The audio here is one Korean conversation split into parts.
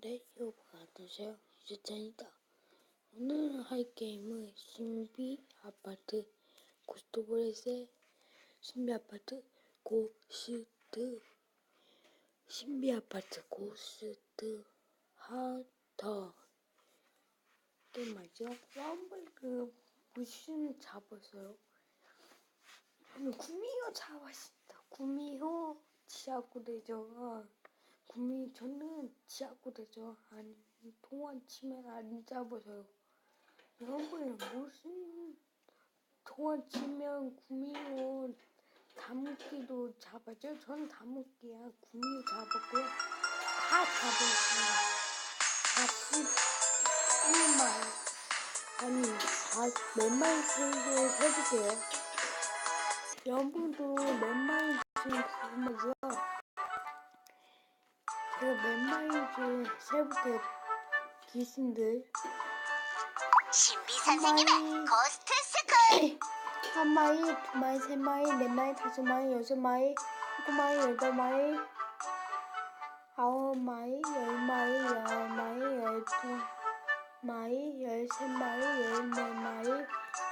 네, 여러분 안녕하세요. 유재찬이다. 오늘 할 게임은 신비 아파트 고스트볼의 신비 아파트 고스트 신비 아파트 고스트 하터 게임 말이죠. 한번 그 무슨 잡았어요. 구미호 잡았습니다. 구미호 지하고대죠. 구미 저는 지하고대죠. 아니 동안 치면 안 잡아서요. 여러분 무슨 동안 치면 구미호 다묻기도 잡았죠. 전 다묻기야 구미호 잡았고요. 다 잡았어요. 41마리 아니 다몇 마리 정도 세줄게요. 여러분도 몇 마리 지금 궁금하죠? 제가 몇 마리인지 세볼게요. 귀신들. 신비 선생님의 고스트 스쿨 한 마리, 두 마리, 세 마리, 네 마리, 다섯 마리, 여섯 마리, 일곱 마리, 여덟 마리, 아홉 마리, 열 마리, 열 마리, 열두 마리, 열세 마리, 열네 마리,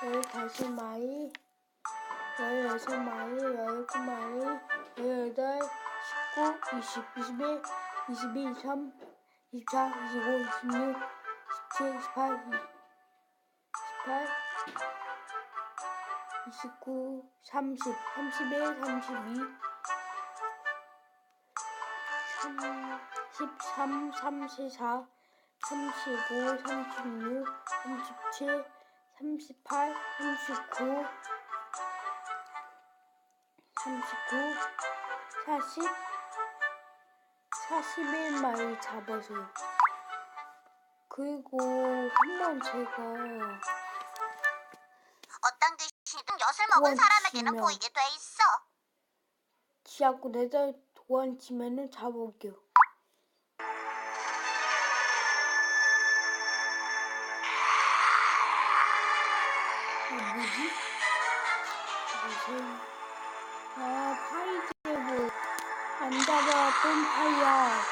열다섯 마리, 열여섯 마리, 열일곱 마리, 열여덟, 십구, 이십, 이십일, 이십이, 이십삼, 이십사, 이십오, 이십육, 이십칠, 이십팔, 이십팔, 29, 30, 31, 32, 33, 34, 35, 36, 37, 38, 39, 39, 40, 41마리 잡아서요. 그리고 한 번 제가 어떤 귀신이든 엿을 먹은 사람에게는. 보이게 돼 있어 지하고 내자 도안치면은 잡아올게요. 아, 뭐지? 무슨 아 파이즈고 안 잡아본 파이야.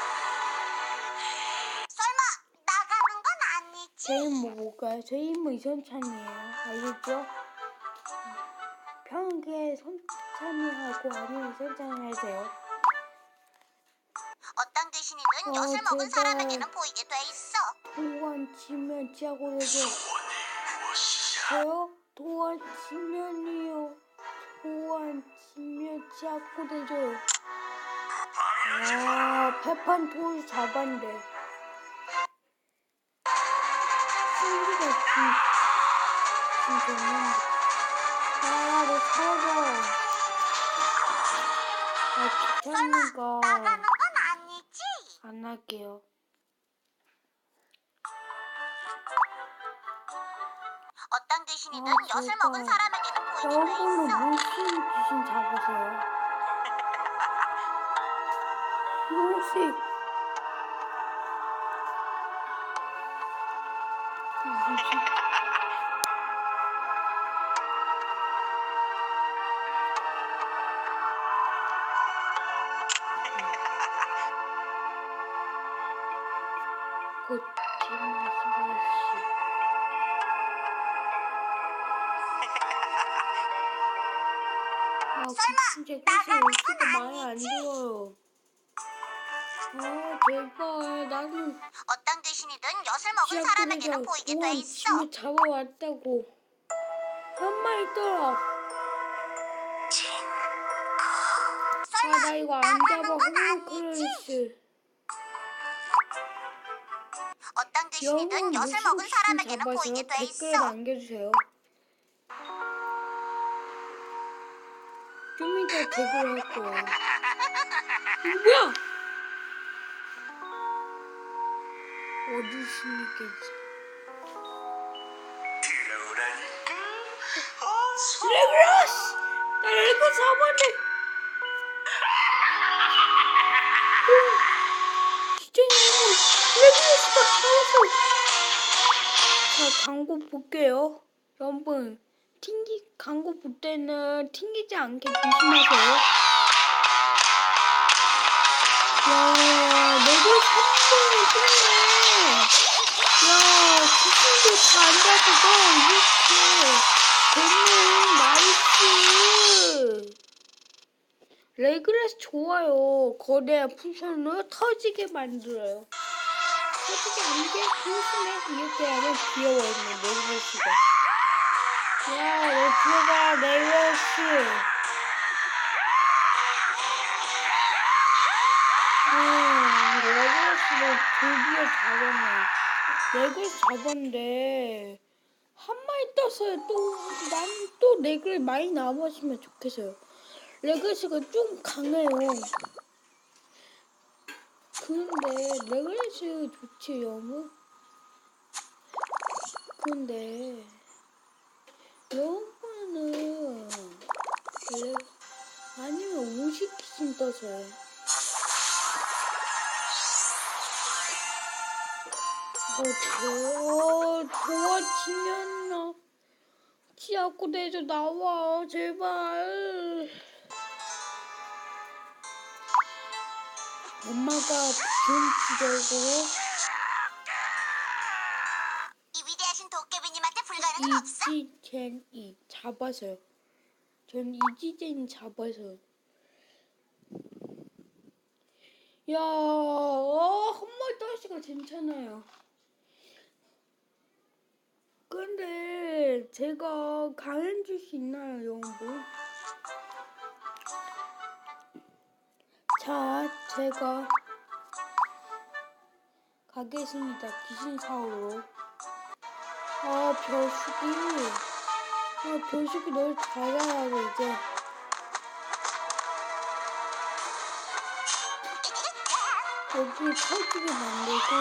설마 나가는 건 아니지 제 이름 뭘까요? 제 이름은 이선찬이에요. 알겠죠? 평소에 손찬이 하고 아니면 이선찬이 하세요. 어떤 귀신이든 어, 엿을 먹은 제발. 사람에게는 보이게 돼 있어 도안 치면 지하고 되죠. 저요? 도안 치면이요. 도안 치면 지하고 되죠. 아, 패판 돌 잡았는데. 신기가 진, 진짜 있는데. 아, 내 살아. 아, 귀찮으니까 나가는 건 아니지 안 할게요. 어떤 귀신이든 아, 엿을. 먹은 사람에게는 보이게 돼 저걸로 있어 무슨 귀신 잡으세요? 혹시 뭐지? 곧 말씀하시. 아, 진짜 계속 올수가 많이 안좋 아, 제발 나는 어떤 귀신이든 엿을 먹은 사람에게는 보이게 돼 있어 집에 잡아왔다고. 한 마리 떠라. 아, 나 이거 안 나가는 잡아. 건 홈크런스. 어떤 귀신이든 엿을 먹은 사람에게는 보이게 돼 댓글 있어 남겨주세요. 좀 이따 댓글 할 거야. 뭐야? 어디 있습니까? 레그라스! 나 레고 잡았네! 진짜 이거 레그라스가 나왔어! 자, 광고 볼게요. 여러분, 튕기, 광고 볼 때는 튕기지 않게 조심하세요. 야, 레고 3 푸시를 끝내. 야, 다 앉아서 이렇게. 됐네, 나이스. 레그레스 좋아요. 거대한 푸션을 터지게 만들어요. 터지게 안돼 조심해. 이렇게 하면 귀여워요, 레그레스가. 야, 너 들어봐, 레그레스. 아, 레그레스를 드디어 잡았네. 레그레스 잡았는데, 한 마리 떴어요. 또, 난또 레그레스 많이 남았으면 좋겠어요. 레그레스가 좀 강해요. 근데, 레그레스 좋지, 여무? 근데, 여무는, 레, 아니면 50키쯤 떠서요. 어, 저, 도와주면 나. 지하고 내줘 나와, 제발. 엄마가 좀 주려고 이 위대하신 도깨비님한테 불가능은 없어. 이지젠이 잡아서요. 전 이지젠이 잡아서. 야, 어, 한마리 떠시가 괜찮아요. 근데 제가 강연 줄수 있나요, 영부? 자, 제가 가겠습니다. 귀신 사오로. 아, 별식이. 아, 별식이 널 잘하라고, 이제. 여기 터지게 만들고.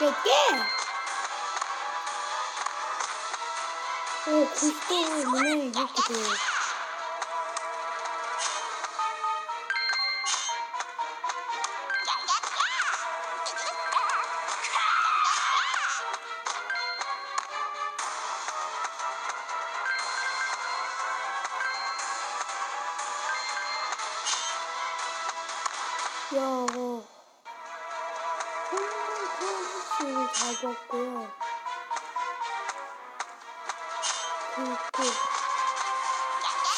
깨깨! 어, 고스톱을 그냥 이렇게 돼요. 야, 어. 홍콩 잡았고요. 그리고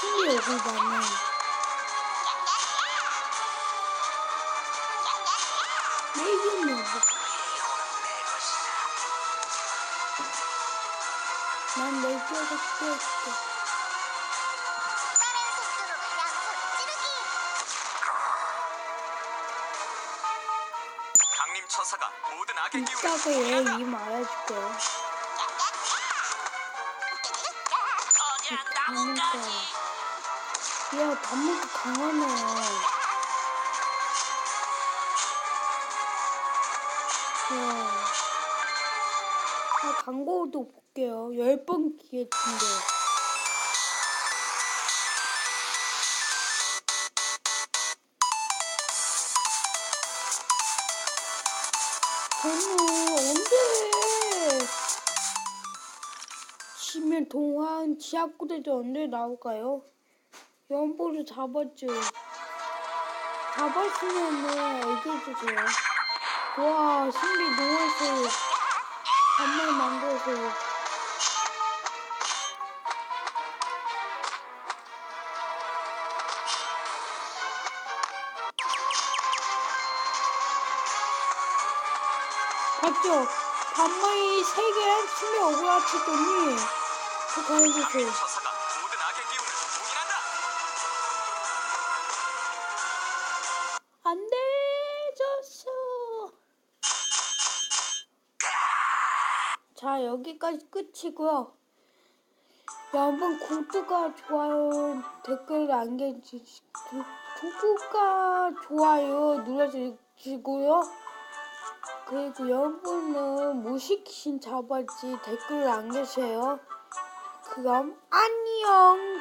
신이 여기 가면 내일은 여보. 난 양손 찌르기. 강림 처사가 모든 악의 기운을 이따가 얘이 말해줄게요. 그러니까. 야, 밥 먹고 강하네. 야. 아, 광고도 볼게요. 열번 기회인데. 저는 치면 동안 지하구대도 언제 나올까요? 연보를 잡았죠. 잡았으면은 얘기해주세요. 와, 신비 노을새 반말 만들어서. 봤죠? 반말이 세 개랑 신비 억울하치더니 기운을 봉인한다. 안 되졌어. 자, 여기까지 끝이고요. 여러분, 구독과 좋아요, 댓글 남겨주시고, 구독과 좋아요 눌러주시고요. 그리고 여러분은 무식신 잡았지 댓글 남겨주세요. 그럼 안녕.